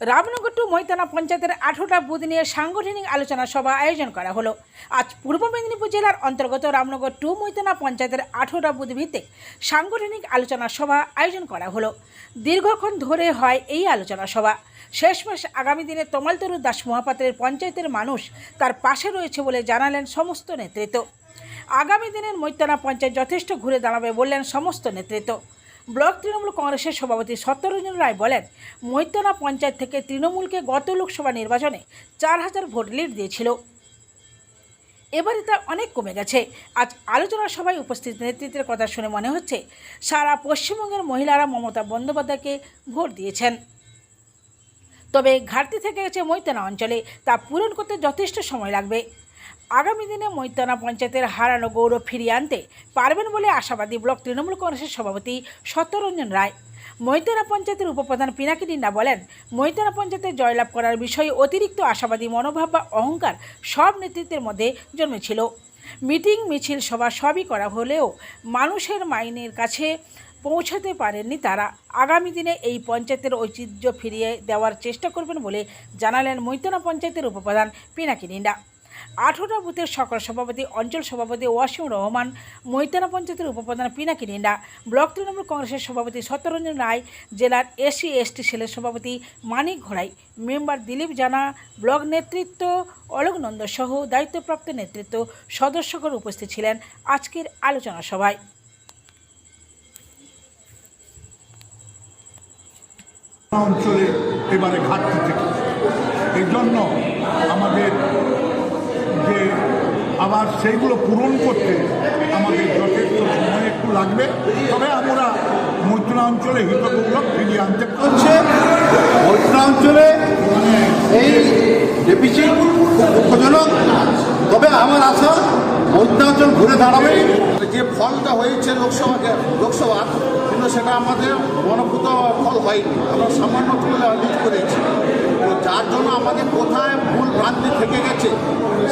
Ramnagar two মৈতানা পঞ্চায়েতের আঠারোটা booth নিয়ে সাংগঠনিক আলোচনা সভা আয়োজন করা হলো। আজ পূর্ব মেদিনীপুর জেলার অন্তর্গত রামনগর টু মৈতানা পঞ্চায়েতের আঠারোটা বুথ ভিত্তিক সাংগঠনিক আলোচনা সভা আয়োজন করা হলো। দীর্ঘক্ষণ ধরে হয় এই আলোচনা সভা। শেষমেশ আগামী দিনে তমালতরু দাস মহাপাত্রের পঞ্চায়েতের মানুষ তার পাশে রয়েছে বলে জানালেন সমস্ত নেতৃত্ব। আগামী দিনের মৈতানা পঞ্চায়েত যথেষ্ট ঘুরে দাঁড়াবে বললেন সমস্ত নেতৃত্ব। ব্লক তৃণমূল কংগ্রেসের সভাপতি সত্যরঞ্জন রায় বলেন, মৈতনা পঞ্চায়েত থেকে তৃণমূলকে গত লোকসভা নির্বাচনে চার হাজার ভোট লিড দিয়েছিল। এবারে তা অনেক কমে গেছে। আজ আলোচনা সভায় উপস্থিত নেতৃত্বের কথা শুনে মনে হচ্ছে, সারা পশ্চিমবঙ্গের মহিলারা মমতা বন্দ্যোপাধ্যায়কে ভোট দিয়েছেন। তবে ঘাটতি থেকে গেছে মৈতানা অঞ্চলে। তা পূরণ করতে যথেষ্ট সময় লাগবে। আগামী দিনে মৈতানা পঞ্চায়েতের হারানো গৌরব ফিরিয়ে আনতে পারবেন বলে আশাবাদী ব্লক তৃণমূল কংগ্রেসের সভাপতি সত্যরঞ্জন রায়। মৈতানা পঞ্চায়েতের উপপ্রধান পিনাকি ডিন্ডা বলেন, মৈতানা পঞ্চায়েতে জয়লাভ করার বিষয়ে অতিরিক্ত আশাবাদী মনোভাব বা অহংকার সব নেতৃত্বের মধ্যে জন্মেছিল। মিটিং, মিছিল, সভা সবই করা হলেও মানুষের মাইনের কাছে পৌঁছাতে পারেননি তারা। আগামী দিনে এই পঞ্চায়েতের ঐতিহ্য ফিরিয়ে দেওয়ার চেষ্টা করবেন বলে জানালেন মৈতনা পঞ্চায়েতের উপপ্রধান পিনাকি ডিন্ডা আঠেরোটা বুথের সকল সভাপতি, অঞ্চল সভাপতি ওয়াসিম রহমান মৈতানা পঞ্চায়েতের উপপ্রধান পিনাকি ডিন্ডা ব্লক তৃণমূল কংগ্রেসের সভাপতি সত্যরঞ্জন রায়, জেলার এসসি এসটি সেলের সভাপতি মানিক ঘোড়াই, মেম্বার দিলীপ জানা, ব্লক নেতৃত্ব অলোক নন্দ সহ দায়িত্বপ্রাপ্ত নেতৃত্ব সদস্যগণ উপস্থিত ছিলেন আজকের আলোচনা সভায়। অঞ্চলে এবারে ঘাটতি থেকে। এই জন্য আমাদের যে আবার সেইগুলো পূরণ করতে আমাদের যথেষ্ট সময় একটু লাগবে। তবে আমরা মৈত্রা অঞ্চলে হিতগৌরব ফিরিয়ে আনতে পারব। হচ্ছে মধ্যাঞ্চলে এই ডেফিসিট খুব দুঃখজনক। তবে আমার আশা মধ্যাঞ্চল ঘুরে দাঁড়াবে। যে ফলটা হয়েছে লোকসভাকে লোকসভা কিন্তু সেটা আমাদের মনোভূত ফল হয়নি। আমরা সামান্য তুলে লিড করেছি। তো যার জন্য আমাদের কোথায় ভুল ভ্রান্তি থেকে গেছে,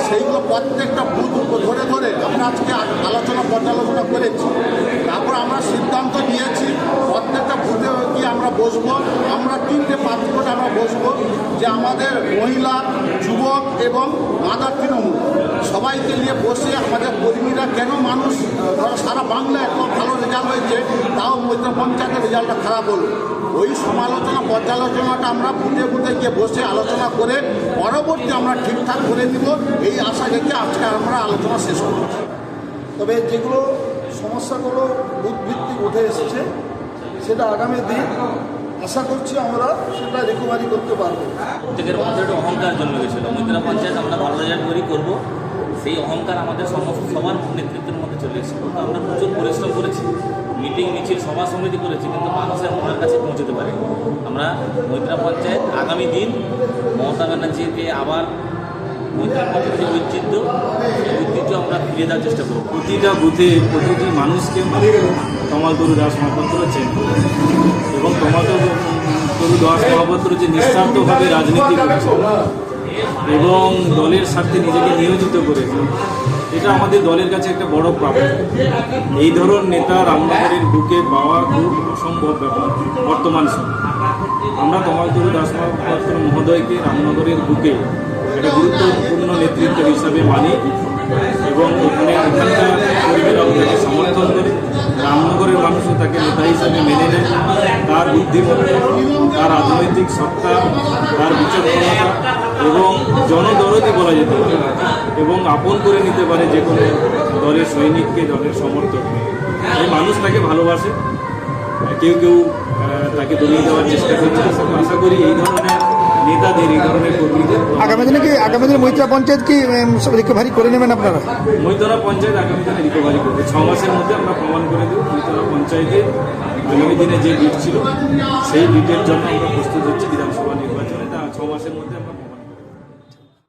সেইগুলো প্রত্যেকটা বুথ ধরে ধরে আমরা আজকে আলোচনা পর্যালোচনা করেছি। তারপর আমরা সিদ্ধান্ত নিয়েছি, প্রত্যেকটা বুথে গিয়ে আমরা বসবো, আমরা তিনটে পাত্রটা আমরা বসবো যে আমাদের মহিলা, যুবক এবং মাদার তৃণমূল সবাইকে নিয়ে বসে আমাদের কর্মীরা কেন মানুষ সারা বাংলা এত ভালো রেজাল্ট হয়েছে তাও মৈত্র পঞ্চায়েতের রেজাল্টটা খারাপ হলো। ওই সমালোচনা পর্যালোচনাটা আমরা বুথে বুথে গিয়ে বসে আলোচনা করে পরবর্তী আমরা ঠিকঠাক করে দিব। এই আশা রেখে আজকে আমরা আলোচনা শেষ করছি। তবে যেগুলো সমস্যাগুলো উদ্ভিত্তিক উঠে এসেছে সেটা আগামী দিন আশা করছি আমরা সেটা রিকভারি করতে পারব। প্রত্যেকের মধ্যে একটা অহংকার জন্মে গেছিল মৈত্রা পঞ্চায়েত আমরা ভালো রেজাল্ট করি করব। সেই অহংকার আমাদের সমস্ত সবার নেতৃত্বের মধ্যে চলে এসেছে কিন্তু আমরা প্রচুর পরিশ্রম করেছি, মিটিং, মিছিল, সভা সমিতি করেছি, কিন্তু মানুষের মনের কাছে পৌঁছতে পারে আমরা মৈত্রা পঞ্চায়েত আগামী দিন মমতা ব্যানার্জিকে আবার মৈত্রা পঞ্চায়েতের যে ঐতিহ্য, সেই ঐতিহ্য আমরা ফিরিয়ে দেওয়ার চেষ্টা করব। প্রতিটা বুথে প্রতিটি মানুষকে তমাল তরু দাস মহাপাত্র চেন এবং টমাটো তরু দাস মহাপাত্র যে নিঃস্বার্থভাবে রাজনীতি করেছে এবং দলের স্বার্থে নিজেকে নিয়োজিত করেছে। এটা আমাদের দলের কাছে একটা বড় প্রাপ্য এই ধরনের নেতা রামনগরের বুকে পাওয়া খুব অসম্ভব ব্যাপার, বর্তমান সময়। আমরা তমাল তরু দাস মহাপাত্র মহোদয়কে রামনগরের বুকে একটা গুরুত্বপূর্ণ নেতৃত্ব হিসাবে মানি এবং ওখানে সমর্থন করে রামনগরের মানুষও তাকে নেতা হিসাবে মেনে নেয়। তার বুদ্ধিমত্তা, তার রাজনৈতিক সত্তা, তার বিচক্ষণতা এবং জনদরদি বলা যেতে পারে এবং আপন করে নিতে পারে যে কোনো দলের সৈনিককে দলের সমর্থককে। এই মানুষ তাকে ভালোবাসে। কেউ কেউ তাকে দলিয়ে দেওয়ার চেষ্টা করছে। আশা করি এই ধরনের নেতাদের এই ধরনের কর্মীদের আগামী দিনে কি আগামী দিনে মৈত্রা পঞ্চায়েত কি রিকভারি করে নেবেন আপনারা? মৈতলা পঞ্চায়েত আগামী দিনে রিকভারি করবে। ছ মাসের মধ্যে আমরা প্রমাণ করে দেবো মৈতলা পঞ্চায়েতে আগামী দিনে যে বিট ছিল সেই বিটের জন্য আমরা প্রস্তুত হচ্ছি বিধানসভা নির্বাচনে। তা ছ মাসের মধ্যে